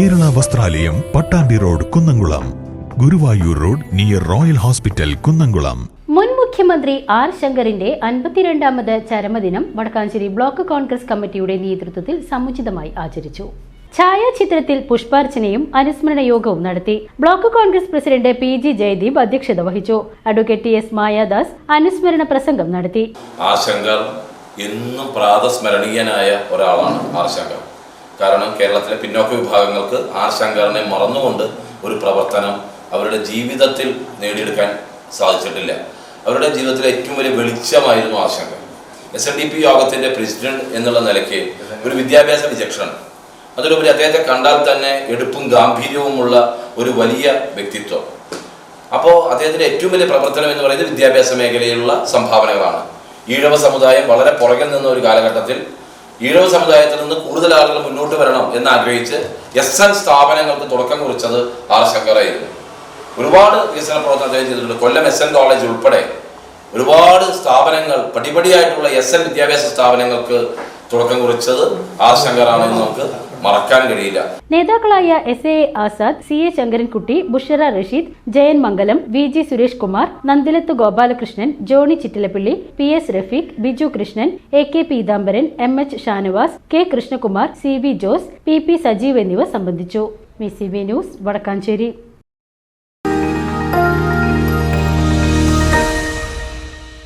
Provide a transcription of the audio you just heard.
കലാലയം Pattambi road Kunnamkulam. Guruvayur road near royal hospital Kunnamkulam. മുൻ മുഖ്യമന്ത്രി ആർ ശങ്കറിന്റെ അൻപത്തിരണ്ടാമത് ചരമദിനം വടക്കാഞ്ചേരി ബ്ലോക്ക് കോൺഗ്രസ് കമ്മിറ്റിയുടെ നേതൃത്വത്തിൽ സമുചിതമായി ആചരിച്ചു. ഛായാചിത്രത്തിൽ പുഷ്പാർച്ചനയും അനുസ്മരണ യോഗവും നടത്തി block Congress president P G Jayadeep അധ്യക്ഷത വഹിച്ചു. അഡ്വക്കേറ്റ് ടി എസ് മായാദാസ് അനുസ്മരണ പ്രസംഗം നടത്തി. ആശങ്കർ ശങ്കർ എന്നും പ്രാതസ്മരണീയനായ ഒരാളാണ് ആശങ്കർ ശങ്കർ. കാരണം കേരളത്തിലെ പിന്നോക്ക വിഭാഗങ്ങൾക്ക് ആർ ശങ്കറിനെ മറന്നുകൊണ്ട് ഒരു പ്രവർത്തനം അവരുടെ ജീവിതത്തിൽ നേടിയെടുക്കാൻ സാധിച്ചിട്ടില്ല. അവരുടെ ജീവിതത്തിലെ ഏറ്റവും വലിയ വെളിച്ചമായിരുന്നു R Shankar. S N D P യോഗത്തിന്റെ പ്രസിഡന്റ് എന്നുള്ള നിലയ്ക്ക് ഒരു വിദ്യാഭ്യാസ വിചക്ഷണൻ അതിലുപരി അദ്ദേഹത്തെ കണ്ടാൽ തന്നെ എടുപ്പും ഗാംഭീര്യവുമുള്ള ഒരു വലിയ വ്യക്തിത്വം. അപ്പോൾ അദ്ദേഹത്തിന്റെ ഏറ്റവും വലിയ പ്രവർത്തനം എന്ന് പറയുന്നത് വിദ്യാഭ്യാസ മേഖലയിലുള്ള സംഭാവനകളാണ്. ഈഴവ സമുദായം വളരെ പുറകിൽ നിന്ന ഒരു കാലഘട്ടത്തിൽ ഈഴവ സമുദായത്തിൽ നിന്ന് കൂടുതൽ ആളുകൾ മുന്നോട്ട് വരണം എന്ന് ആഗ്രഹിച്ച് എസ് എൻ സ്ഥാപനങ്ങൾക്ക് തുടക്കം കുറിച്ചത് ആർ ശങ്കറായിരുന്നു ഒരുപാട് വികസന പ്രവർത്തനം അദ്ദേഹം ചെയ്തിട്ടുണ്ട്. കൊല്ലം എസ് എൻ കോളേജ് ഉൾപ്പെടെ ഒരുപാട് സ്ഥാപനങ്ങൾ പടിപടിയായിട്ടുള്ള എസ് എൻ വിദ്യാഭ്യാസ സ്ഥാപനങ്ങൾക്ക് തുടക്കം കുറിച്ചത് ആർ ശങ്കറാണെന്ന് നമുക്ക് മറക്കാൻ കഴിയില്ല. നേതാക്കളായ S A Azad C A Sankarankutty Bushara Rasheed Jayan Mangalam V G Suresh Kumar Nandilath Gopalakrishnan Johny Chittilappilly P S Rafeeq Biju Krishnan A K Peethambaran M H Shanavas K Krishnakumar C V Jose P P Sajeev എന്നിവർ സംബന്ധിച്ചു. മി C B news Vadakkanchery.